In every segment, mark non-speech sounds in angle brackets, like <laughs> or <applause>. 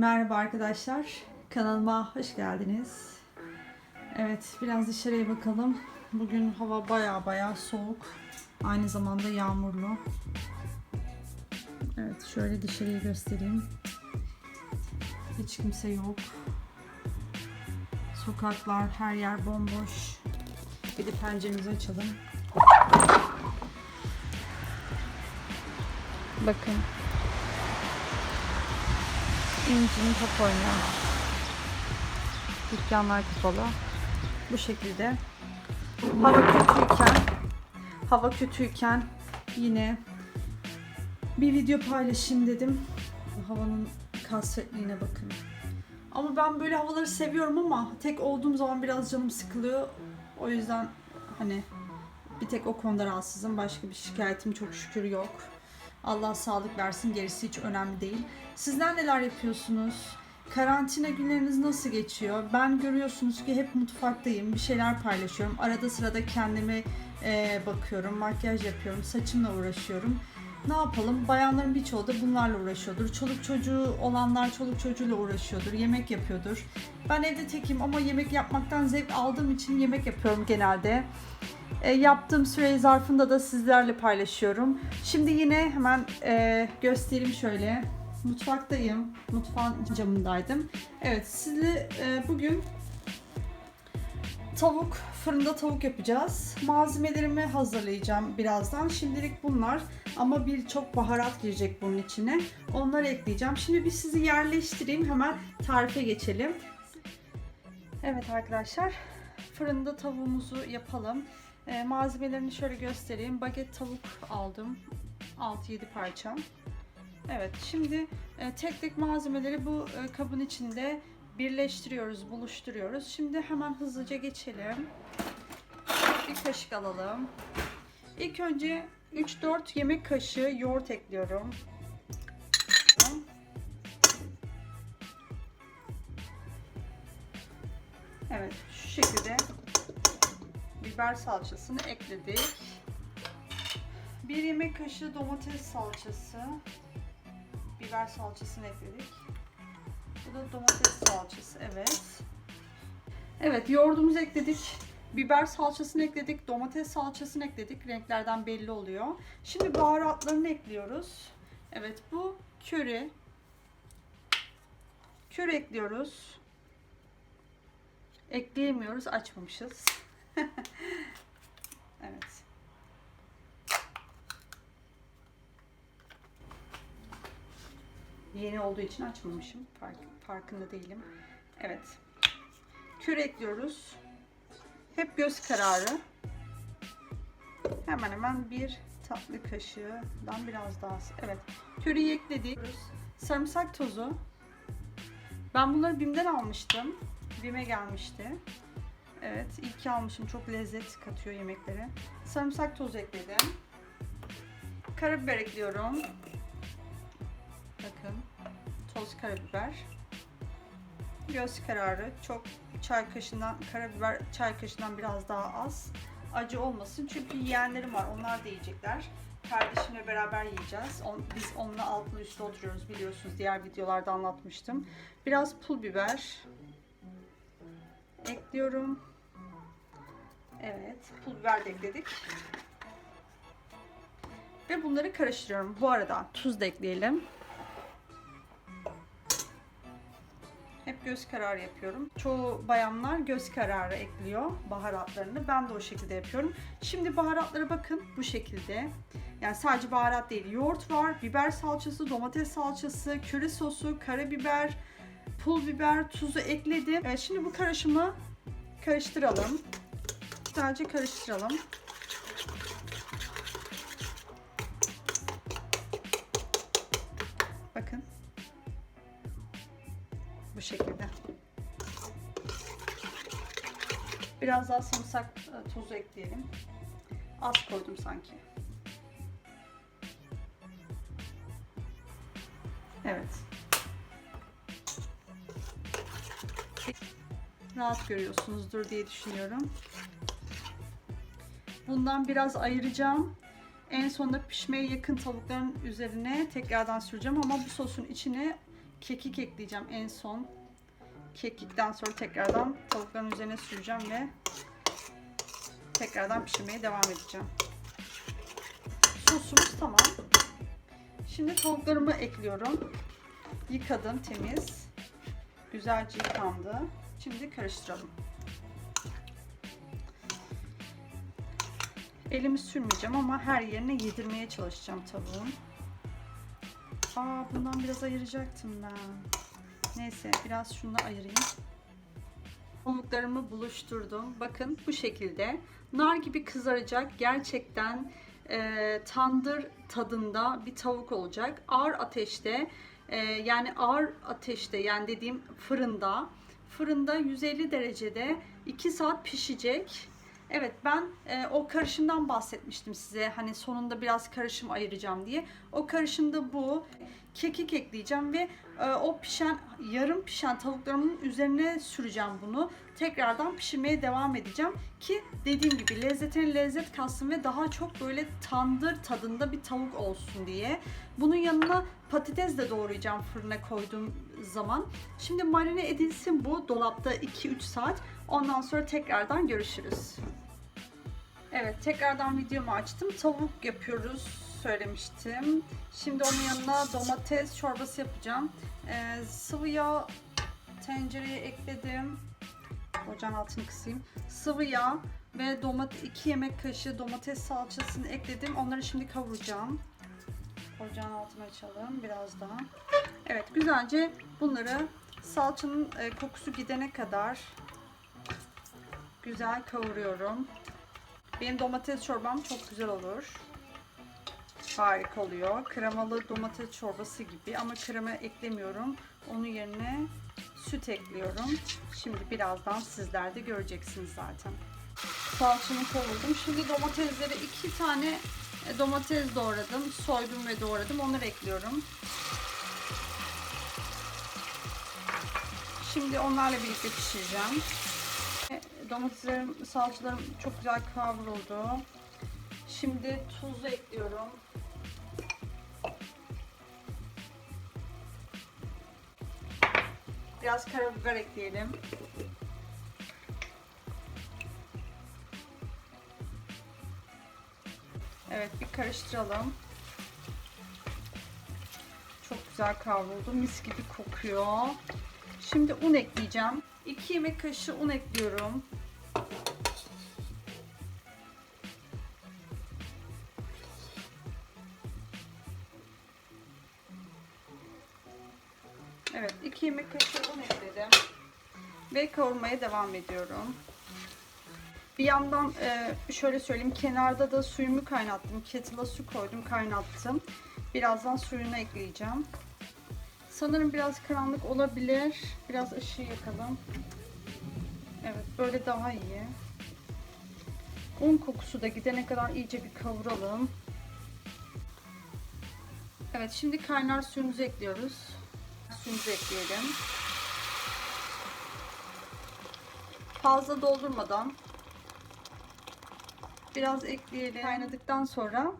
Merhaba arkadaşlar. Kanalıma hoş geldiniz. Evet, biraz dışarıya bakalım. Bugün hava baya baya soğuk. Aynı zamanda yağmurlu. Evet, şöyle dışarıyı göstereyim. Hiç kimse yok. Sokaklar, her yer bomboş. Bir de penceremizi açalım. Bakın. İncin top oynuyor. Dükkanlar kapalı. Bu şekilde. Hava kötüyken hava kötüyken yine bir video paylaşayım dedim. Havanın kasvetliğine bakın. Ama ben böyle havaları seviyorum ama tek olduğum zaman biraz canım sıkılıyor. O yüzden hani bir tek o konuda rahatsızım. Başka bir şikayetim çok şükür yok. Allah sağlık versin. Gerisi hiç önemli değil. Sizler neler yapıyorsunuz? Karantina günleriniz nasıl geçiyor? Ben görüyorsunuz ki hep mutfaktayım. Bir şeyler paylaşıyorum. Arada sırada kendime e, bakıyorum. Makyaj yapıyorum. Saçımla uğraşıyorum. Ne yapalım? Bayanların birçoğu da bunlarla uğraşıyordur. Çoluk çocuğu olanlar çoluk çocuğuyla uğraşıyordur. Yemek yapıyordur. Ben evde tekim ama yemek yapmaktan zevk aldığım için yemek yapıyorum genelde. E, yaptığım süre zarfında da sizlerle paylaşıyorum. Şimdi yine hemen e, göstereyim şöyle. Mutfaktayım. Mutfağın camındaydım. Evet sizle e, bugün tavuk, fırında tavuk yapacağız. Malzemelerimi hazırlayacağım birazdan. Şimdilik bunlar ama birçok baharat girecek bunun içine. Onları ekleyeceğim. Şimdi bir sizi yerleştireyim. Hemen tarife geçelim. Evet arkadaşlar fırında tavuğumuzu yapalım. E, malzemelerini şöyle göstereyim. Baget tavuk aldım. 6-7 parça. Evet şimdi e, tek tek malzemeleri bu e, kabın içinde birleştiriyoruz, buluşturuyoruz. Şimdi hemen hızlıca geçelim. Bir kaşık alalım. İlk önce 3-4 yemek kaşığı yoğurt ekliyorum. Evet şu şekilde biber salçasını ekledik. Bir yemek kaşığı domates salçası. Biber salçasını ekledik. Bu da domates salçası. Evet. Evet yoğurdumuzu ekledik. Biber salçasını ekledik. Domates salçasını ekledik. Renklerden belli oluyor. Şimdi baharatlarını ekliyoruz. Evet bu köri. Köri ekliyoruz. Ekleyemiyoruz. Açmamışız. <laughs> evet. Yeni olduğu için açmamışım. Fark, farkında değilim. Evet. Kür ekliyoruz. Hep göz kararı. Hemen hemen bir tatlı kaşığından biraz daha. Evet. Köriyi ekledik. Sarımsak tozu. Ben bunları BİM'den almıştım. BİM'e gelmişti. Evet, iyi ki almışım. Çok lezzet katıyor yemeklere. Sarımsak tozu ekledim. Karabiber ekliyorum. Bakın. Toz karabiber. Göz kararı. Çok çay kaşığından, karabiber çay kaşığından biraz daha az. Acı olmasın. Çünkü yiyenlerim var. Onlar da yiyecekler. Kardeşimle beraber yiyeceğiz. On, biz onunla altlı üstte oturuyoruz biliyorsunuz. Diğer videolarda anlatmıştım. Biraz pul biber ekliyorum. Evet, pul biber de ekledik. Ve bunları karıştırıyorum. Bu arada tuz da ekleyelim. Hep göz kararı yapıyorum. Çoğu bayanlar göz kararı ekliyor baharatlarını. Ben de o şekilde yapıyorum. Şimdi baharatlara bakın bu şekilde. Yani sadece baharat değil. Yoğurt var, biber salçası, domates salçası, köri sosu, karabiber, pul biber, tuzu ekledim. Şimdi bu karışımı karıştıralım. Sadece karıştıralım. Bakın. Bu şekilde. Biraz daha sarımsak e, tozu ekleyelim. Az koydum sanki. Evet. Rahat görüyorsunuzdur diye düşünüyorum. Bundan biraz ayıracağım. En sonunda pişmeye yakın tavukların üzerine tekrardan süreceğim ama bu sosun içine kekik ekleyeceğim en son. Kekikten sonra tekrardan tavukların üzerine süreceğim ve tekrardan pişirmeye devam edeceğim. Sosumuz tamam. Şimdi tavuklarımı ekliyorum. Yıkadım temiz. Güzelce yıkandı. Şimdi karıştıralım. Elimi sürmeyeceğim ama her yerine yedirmeye çalışacağım tavuğun. Aa bundan biraz ayıracaktım ben. Neyse biraz şunu da ayırayım. Pamuklarımı buluşturdum. Bakın bu şekilde. Nar gibi kızaracak. Gerçekten e, tandır tadında bir tavuk olacak. Ağır ateşte e, yani ağır ateşte yani dediğim fırında fırında 150 derecede 2 saat pişecek. Evet ben e, o karışımdan bahsetmiştim size. Hani sonunda biraz karışım ayıracağım diye. O karışımda bu. Kekik ekleyeceğim ve e, o pişen yarım pişen tavuklarımın üzerine süreceğim bunu. Tekrardan pişirmeye devam edeceğim ki dediğim gibi lezzetine lezzet katsın ve daha çok böyle tandır tadında bir tavuk olsun diye. Bunun yanına patates de doğrayacağım fırına koyduğum zaman. Şimdi marine edilsin bu dolapta 2-3 saat. Ondan sonra tekrardan görüşürüz. Evet tekrardan videomu açtım. Tavuk yapıyoruz söylemiştim. Şimdi onun yanına domates çorbası yapacağım. Ee, sıvı yağ tencereye ekledim. Ocağın altını kısayım. Sıvı yağ ve domates 2 yemek kaşığı domates salçasını ekledim. Onları şimdi kavuracağım. Ocağın altını açalım biraz daha. Evet güzelce bunları salçanın e, kokusu gidene kadar güzel kavuruyorum. Benim domates çorbam çok güzel olur. Harika oluyor. Kremalı domates çorbası gibi ama krema eklemiyorum. Onun yerine süt ekliyorum. Şimdi birazdan sizler de göreceksiniz zaten. Salçamı kavurdum. Şimdi domatesleri iki tane e, domates doğradım. Soydum ve doğradım. Onları ekliyorum. Şimdi onlarla birlikte pişireceğim. E, Domateslerim, salçalarım çok güzel kavruldu. Şimdi tuzu ekliyorum. Biraz karabiber ekleyelim. Evet bir karıştıralım. Çok güzel kavruldu. Mis gibi kokuyor. Şimdi un ekleyeceğim. 2 yemek kaşığı un ekliyorum. 2 yemek kaşığı un ekledim. Ve kavurmaya devam ediyorum. Bir yandan e, şöyle söyleyeyim kenarda da suyumu kaynattım. Kettle'a su koydum kaynattım. Birazdan suyunu ekleyeceğim. Sanırım biraz karanlık olabilir. Biraz ışığı yakalım. Evet böyle daha iyi. Un kokusu da gidene kadar iyice bir kavuralım. Evet şimdi kaynar suyumuzu ekliyoruz. Suyumuzu ekleyelim. Fazla doldurmadan biraz ekleyelim. Kaynadıktan sonra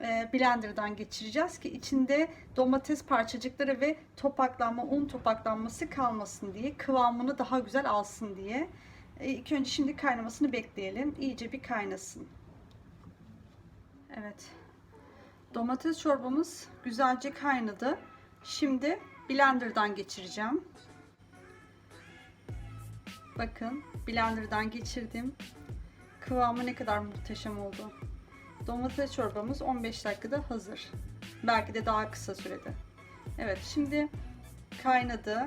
e, blenderdan geçireceğiz ki içinde domates parçacıkları ve topaklanma, un topaklanması kalmasın diye, kıvamını daha güzel alsın diye. E, ilk önce şimdi kaynamasını bekleyelim. İyice bir kaynasın. Evet. Domates çorbamız güzelce kaynadı. Şimdi blenderdan geçireceğim. Bakın blenderdan geçirdim. Kıvamı ne kadar muhteşem oldu. Domates çorbamız 15 dakikada hazır. Belki de daha kısa sürede. Evet şimdi kaynadı.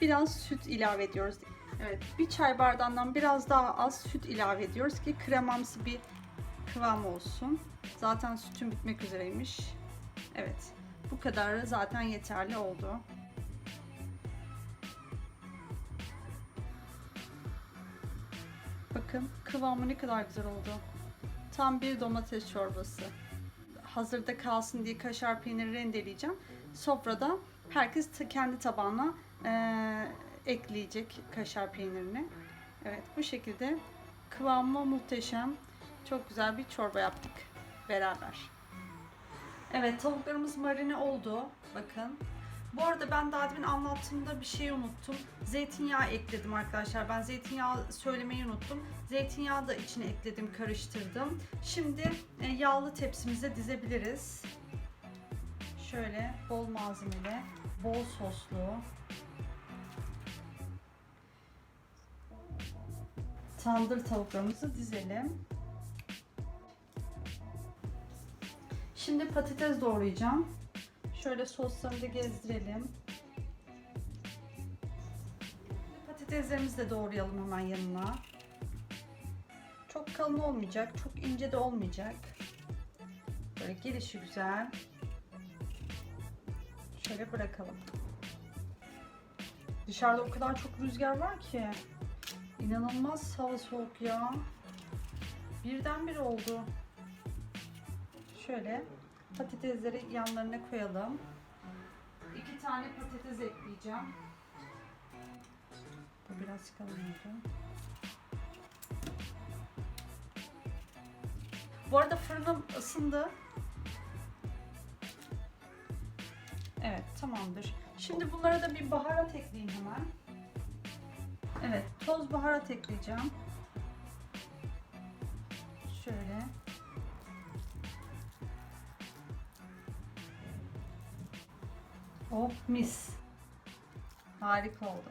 Biraz süt ilave ediyoruz. Evet bir çay bardağından biraz daha az süt ilave ediyoruz ki kremamsı bir kıvam olsun. Zaten sütün bitmek üzereymiş. Evet bu kadarı zaten yeterli oldu. Bakın kıvamı ne kadar güzel oldu. Tam bir domates çorbası. Hazırda kalsın diye kaşar peyniri rendeleyeceğim. Sofrada herkes kendi tabağına eee, ekleyecek kaşar peynirini. Evet bu şekilde kıvamı muhteşem. Çok güzel bir çorba yaptık beraber. Evet tavuklarımız marine oldu. Bakın Bu arada ben daha demin anlattığımda bir şey unuttum. Zeytinyağı ekledim arkadaşlar. Ben zeytinyağı söylemeyi unuttum. Zeytinyağı da içine ekledim, karıştırdım. Şimdi e, yağlı tepsimize dizebiliriz. Şöyle bol malzemeli, bol soslu. Tandır tavuklarımızı dizelim. Şimdi patates doğrayacağım. Şöyle soslarını da gezdirelim. Patateslerimizi de doğrayalım hemen yanına. Çok kalın olmayacak, çok ince de olmayacak. Böyle gelişi güzel. Şöyle bırakalım. Dışarıda o kadar çok rüzgar var ki. İnanılmaz hava soğuk ya. Birdenbire oldu. Şöyle patatesleri yanlarına koyalım. İki tane patates ekleyeceğim. Bu biraz kalın oldu. Bu arada fırınım ısındı. Evet tamamdır. Şimdi bunlara da bir baharat ekleyeyim hemen. Evet toz baharat ekleyeceğim. Oh mis. Harika oldu.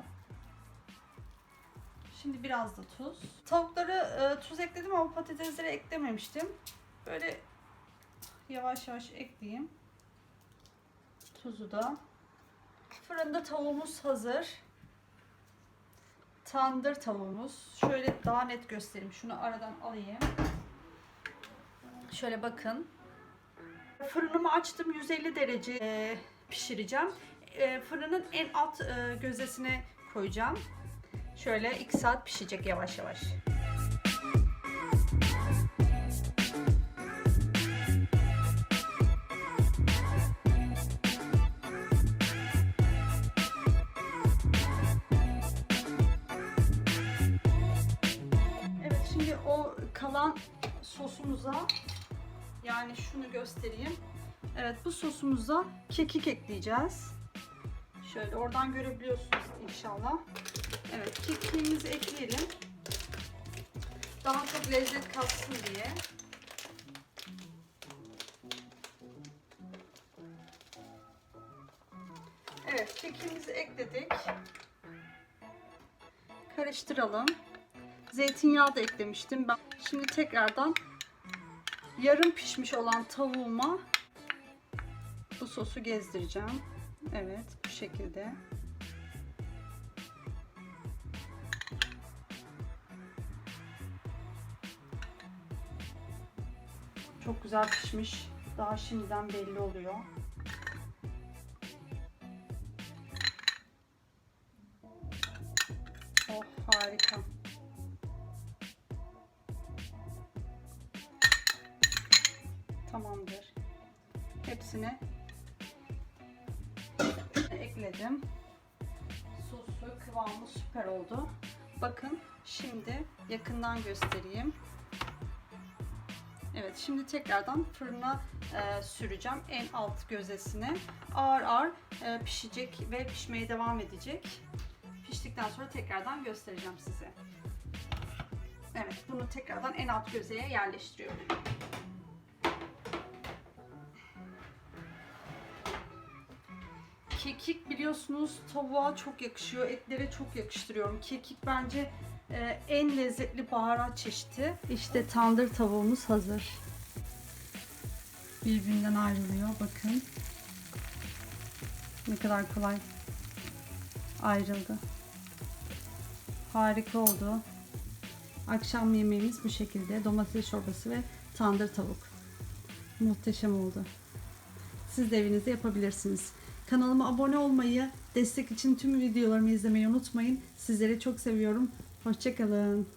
Şimdi biraz da tuz. Tavukları e, tuz ekledim ama patatesleri eklememiştim. Böyle yavaş yavaş ekleyeyim. Tuzu da. Fırında tavuğumuz hazır. Tandır tavuğumuz. Şöyle daha net göstereyim. Şunu aradan alayım. Şöyle bakın. Fırınımı açtım 150 derece e, pişireceğim. E, fırının en alt e, gözesine koyacağım. Şöyle 2 saat pişecek yavaş yavaş. Evet şimdi o kalan sosumuza yani şunu göstereyim. Evet bu sosumuza kekik ekleyeceğiz. Şöyle oradan görebiliyorsunuz inşallah. Evet kekiğimizi ekleyelim. Daha çok lezzet katsın diye. Evet kekiğimizi ekledik. Karıştıralım. Zeytinyağı da eklemiştim. Ben şimdi tekrardan yarım pişmiş olan tavuğuma bu sosu gezdireceğim. Evet bu şekilde. Çok güzel pişmiş. Daha şimdiden belli oluyor. Oh harika. Tamamdır. Hepsini ekledim. Sosu kıvamı süper oldu. Bakın şimdi yakından göstereyim. Evet şimdi tekrardan fırına e, süreceğim en alt gözesine. Ağır ağır e, pişecek ve pişmeye devam edecek. Piştikten sonra tekrardan göstereceğim size. Evet bunu tekrardan en alt gözeye yerleştiriyorum. Kekik biliyorsunuz tavuğa çok yakışıyor, etlere çok yakıştırıyorum. Kekik bence e, en lezzetli baharat çeşidi. İşte tandır tavuğumuz hazır. Birbirinden ayrılıyor bakın. Ne kadar kolay ayrıldı. Harika oldu. Akşam yemeğimiz bu şekilde. Domates çorbası ve tandır tavuk. Muhteşem oldu. Siz de evinizde yapabilirsiniz. Kanalıma abone olmayı, destek için tüm videolarımı izlemeyi unutmayın. Sizleri çok seviyorum. Hoşçakalın.